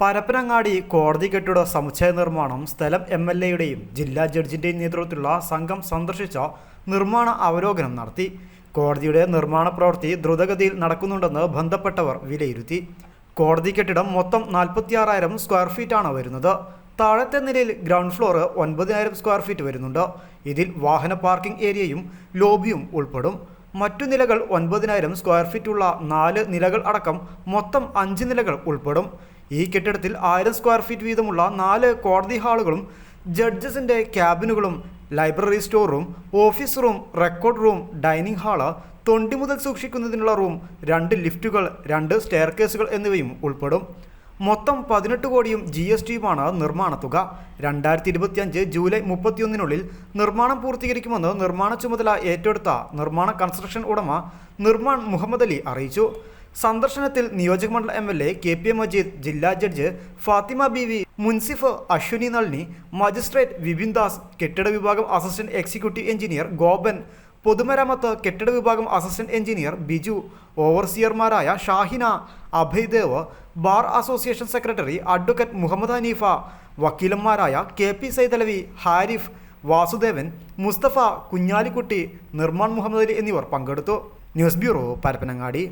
പരപ്പനങ്ങാടി കോടതി കെട്ടിട സമുച്ചയ നിർമ്മാണം സ്ഥലം എം എൽ എയുടെയും ജില്ലാ ജഡ്ജിന്റെയും നേതൃത്വത്തിലുള്ള സംഘം സന്ദർശിച്ച നിർമ്മാണ അവലോകനം നടത്തി. കോടതിയുടെ നിർമ്മാണ പ്രവൃത്തി ദ്രുതഗതിയിൽ നടക്കുന്നുണ്ടെന്ന് ബന്ധപ്പെട്ടവർ വിലയിരുത്തി. കോടതി കെട്ടിടം മൊത്തം നാൽപ്പത്തിയാറായിരം സ്ക്വയർ ഫീറ്റാണ് വരുന്നത്. താഴത്തെ നിലയിൽ ഗ്രൗണ്ട് ഫ്ലോർ ഒൻപതിനായിരം സ്ക്വയർ ഫീറ്റ് വരുന്നുണ്ട്. ഇതിൽ വാഹന പാർക്കിംഗ് ഏരിയയും ലോബിയും ഉൾപ്പെടും. മറ്റു നിലകൾ ഒൻപതിനായിരം സ്ക്വയർ ഫീറ്റ് ഉള്ള നാല് നിലകൾ അടക്കം മൊത്തം അഞ്ച് നിലകൾ ഉൾപ്പെടും. ഈ കെട്ടിടത്തിൽ ആയിരം സ്ക്വയർ ഫീറ്റ് വീതമുള്ള നാല് കോടതി ഹാളുകളും ജഡ്ജസിന്റെ ക്യാബിനുകളും library store room office room record room dining hall തൊണ്ടി മുതൽ സൂക്ഷിക്കുന്നതിനുള്ള റൂം രണ്ട് ലിഫ്റ്റുകൾ രണ്ട് സ്റ്റെയർ കേസുകൾ എന്നിവയും ഉൾപ്പെടും. മൊത്തം പതിനെട്ട് കോടിയും ജി എസ് ടിയുമാണ് നിർമ്മാണ തുക രണ്ടായിരത്തി ഇരുപത്തിയഞ്ച് ജൂലൈ മുപ്പത്തിയൊന്നിനുള്ളിൽ നിർമ്മാണം പൂർത്തീകരിക്കുമെന്ന് നിർമ്മാണ ചുമതല ഏറ്റെടുത്ത നിർമ്മാണ കൺസ്ട്രക്ഷൻ ഉടമ നിർമ്മാൺ മുഹമ്മദ് അലി അറിയിച്ചു. സന്ദർശനത്തിൽ നിയോജകമണ്ഡലം M L A K P A Majeed ജില്ലാ ജഡ്ജ് ഫാത്തിമ ബി വി മുൻസിഫ് അശ്വിനി നളിനി മജിസ്ട്രേറ്റ് വിപിൻ ദാസ് കെട്ടിട വിഭാഗം അസിസ്റ്റന്റ് എക്സിക്യൂട്ടീവ് എഞ്ചിനീയർ ഗോപൻ പൊതുമരാമത്ത് കെട്ടിട വിഭാഗം assistant engineer Biju ഓവർസിയർമാരായ Shahina Abhaydev bar association secretary advocate Muhammad Haneefa വക്കീലന്മാരായ K P Saithalavi Harif Vasudevan Musthafa Kunhalikutty Nirman Muhammad Ali എന്നിവർ പങ്കെടുത്തു. News bureau Parappanangadi.